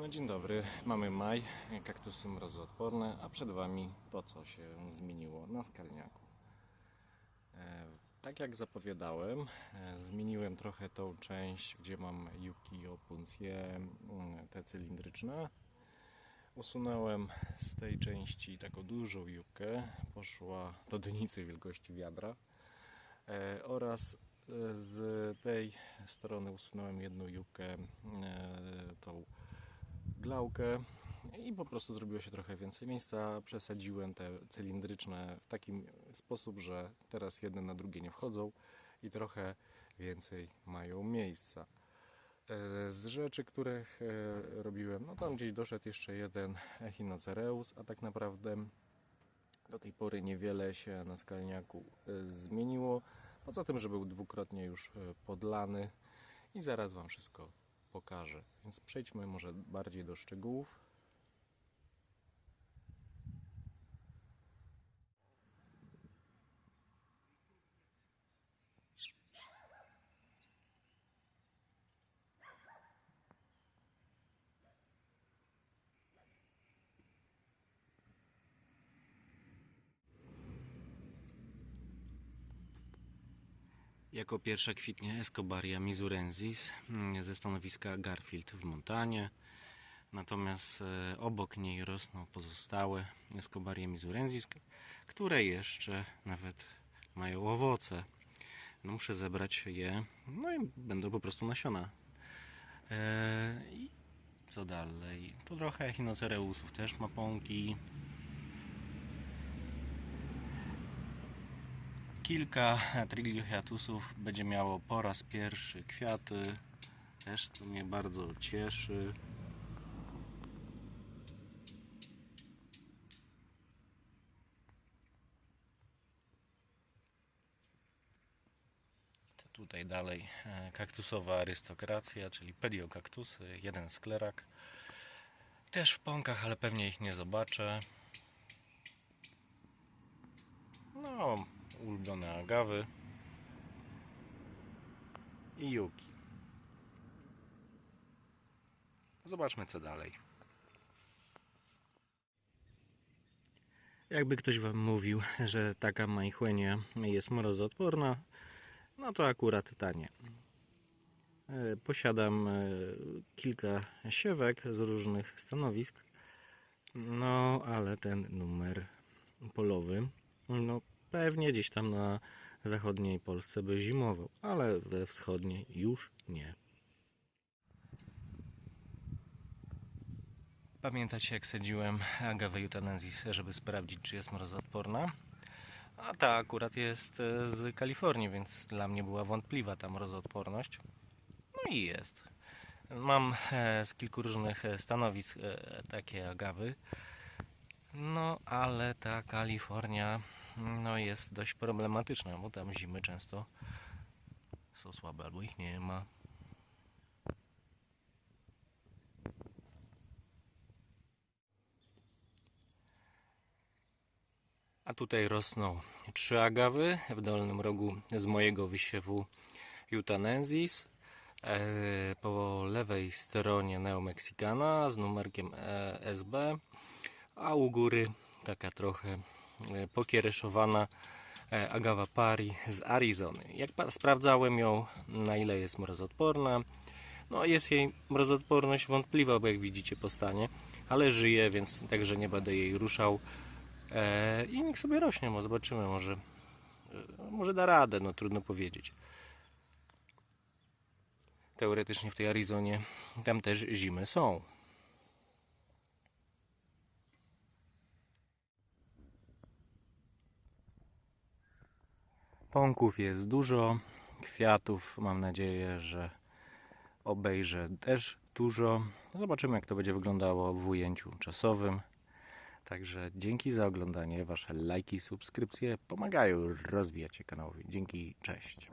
No dzień dobry, mamy maj, kaktusy mrozoodporne, a przed Wami to, co się zmieniło na skalniaku. E, tak jak zapowiadałem, e, zmieniłem trochę tą część, gdzie mam juki opuncje, mm, te cylindryczne. Usunąłem z tej części taką dużą jukę, poszła do dynicy wielkości wiadra e, oraz z tej strony usunąłem jedną jukę, tą glałkę i po prostu zrobiło się trochę więcej miejsca. Przesadziłem te cylindryczne w taki sposób, że teraz jedne na drugie nie wchodzą i trochę więcej mają miejsca. E, Z rzeczy, których e, robiłem, no tam gdzieś doszedł jeszcze jeden Echinocereus, a tak naprawdę do tej pory niewiele się na skalniaku e, zmieniło. Poza tym, że był dwukrotnie już podlany i zaraz Wam wszystko pokażę. Więc przejdźmy może bardziej do szczegółów. Jako pierwsza kwitnie Escobaria misurensis mm, ze stanowiska Garfield w Montanie. Natomiast e, obok niej rosną pozostałe Escobaria misurensis, które jeszcze nawet mają owoce. No, muszę zebrać je, no i będą po prostu nasiona. E, I co dalej? Tu trochę echinocereusów też ma pąki. Kilka triglyhiatusów będzie miało po raz pierwszy kwiaty. Też to mnie bardzo cieszy. Tutaj dalej e, kaktusowa arystokracja, czyli pediokaktusy, jeden sklerak. Też w pąkach, ale pewnie ich nie zobaczę. No, ulubione agawy i juki. Zobaczmy co dalej. Jakby ktoś Wam mówił, że taka marihuania jest mrozoodporna, no to akurat ta nie. E, Posiadam e, kilka siewek z różnych stanowisk, no ale ten numer polowy, no pewnie gdzieś tam na zachodniej Polsce by zimował, ale we wschodniej już nie. Pamiętacie jak sadziłem agawę jutanensis, żeby sprawdzić czy jest mrozoodporna? A ta akurat jest e, z Kalifornii, więc dla mnie była wątpliwa ta mrozoodporność. No i jest. Mam e, z kilku różnych e, stanowisk takie agawy. No, ale ta Kalifornia no, jest dość problematyczna, bo tam zimy często są słabe albo ich nie ma. A tutaj rosną trzy agawy w dolnym rogu z mojego wysiewu Jutanensis. E, Po lewej stronie Neomexicana z numerkiem e, SB, a u góry taka trochę pokiereszowana e, agawa pari z Arizony. Jak sprawdzałem ją, na ile jest mrozoodporna, no jest jej mrozoodporność wątpliwa, bo jak widzicie po stanie, ale żyje, więc także nie będę jej ruszał. E, I niech sobie rośnie, bo zobaczymy, może, e, może da radę, no trudno powiedzieć. Teoretycznie w tej Arizonie tam też zimy są. Pąków jest dużo, kwiatów mam nadzieję, że obejrzę też dużo. Zobaczymy jak to będzie wyglądało w ujęciu czasowym. Także dzięki za oglądanie. Wasze lajki, subskrypcje pomagają rozwijać się kanałowi. Dzięki, cześć.